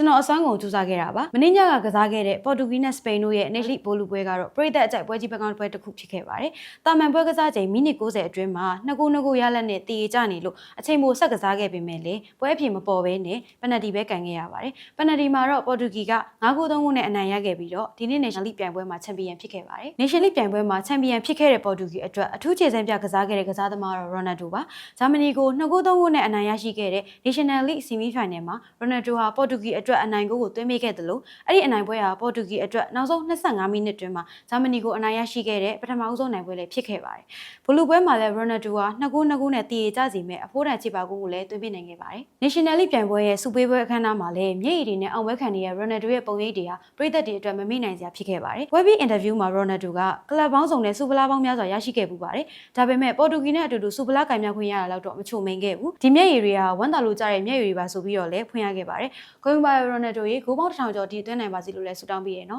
ကျွန်တော်အစွမ်းကုန်ကြိုးစားခဲ့တာပါမင်းညကကစားခဲ့တဲ့ပေါ်တူဂီနဲ့စပိန်တို့ရဲ့ Nation League ဘောလုံးပွဲကတော့ပြည်သက်အကြိုက်ပွဲကြီးပကံပွဲတစ်ခုဖြစ်ခဲ့ပါတယ်တာမန်ပွဲကစားချိန်မိနစ်90အတွင်းမှာနှစ်ကူနှစ်ကူရလက်နဲ့တည်ကြနေလို့အချိန်မိုဆက်ကစားခဲ့ပေမဲ့လေပွဲအဖြစ်မပေါ်ဘဲနဲ့ပနတီပဲကန်ခဲ့ရပါတယ်ပနတီမှာတော့ပေါ်တူဂီက9ဂိုး3ဂိုးနဲ့အနိုင်ရခဲ့ပြီးတော့ဒီနေ့ Nation League ပြိုင်ပွဲမှာချန်ပီယံဖြစ်ခဲ့ပါတယ် Nation League ပြိုင်ပွဲမှာချန်ပီယံဖြစ်ခဲ့တဲ့ပေါ်တူဂီအတွက်အထူးခြေစမ်းပြကစားခဲ့တဲ့ကစားသမားတော့ Ronaldo ပါဂျာမနီကို2ဂိုး3ဂိုးနဲ့အနိုင်ရရှိခဲ့တဲ့ National League Semi Final မှာ Ronaldo ဟာပေါ်တူဂီအတွက်အနိုင်ဂိုးကိုသွင်းပေးခဲ့တယ်လို့အဲ့ဒီအနိုင်ပွဲဟာပေါ်တူဂီအတွက်နောက်ဆုံး25မိနစ်တွင်မှာဂျာမနီကိုအနိုင်ရရှိခဲ့တဲ့ပထမဆုံးနိုင်ပွဲလည်းဖြစ်ခဲ့ပါတယ်ဘလူးပွဲမှာလည်း Ronaldo ဟာ2ဂိုး2ဂိုးနဲ့တည်ရကြစီမဲ့အဖိုးတန်ချစ်ပါဂိုးကိုလည်းသွင်းပေးနိုင်ခဲ့ပါတယ် National League ပြိုင်ပွဲရဲ့စုပေးပွဲအခမ်းအနားမှာလည်းမျက်ရည်တွေနဲ့အောင်ပွဲခံနေတဲ့ Ronaldo ရဲ့ပုံရိပ်တွေဟာပြည်သက်တွေအတွက်မမေ့နိုင်စရာဖြစ်ခဲ့ပါတယ်။ဝက်ဘီအင်တာဗျူးမှာ Ronaldo ကကလပ်ပေါင်းစုံနဲ့စူပလာပေါင်းများစွာရရှိခဲ့ပူပါတယ်။ဒါပေမဲ့ပေါ်တူဂီနဲ့အတူတူစူပလာကင်မြောက်ခွင့်ရတာတော့မချိုမိန်ခဲ့ဘူး။ဒီမျက်ရည်တွေကဝမ်းသာလို့ကြားတဲ့မျက်ရည်တွေပါဆိုပြီးတော့လည်းဖွင့်ရခဲ့ပါတယ်။ဂိုးမဘာ Ronaldo ရေဂိုးပေါင်းတစ်ထောင်ကျော်ဒီသွင်းနိုင်ပါစီလို့လည်းဆုတောင်းပေးရနော်။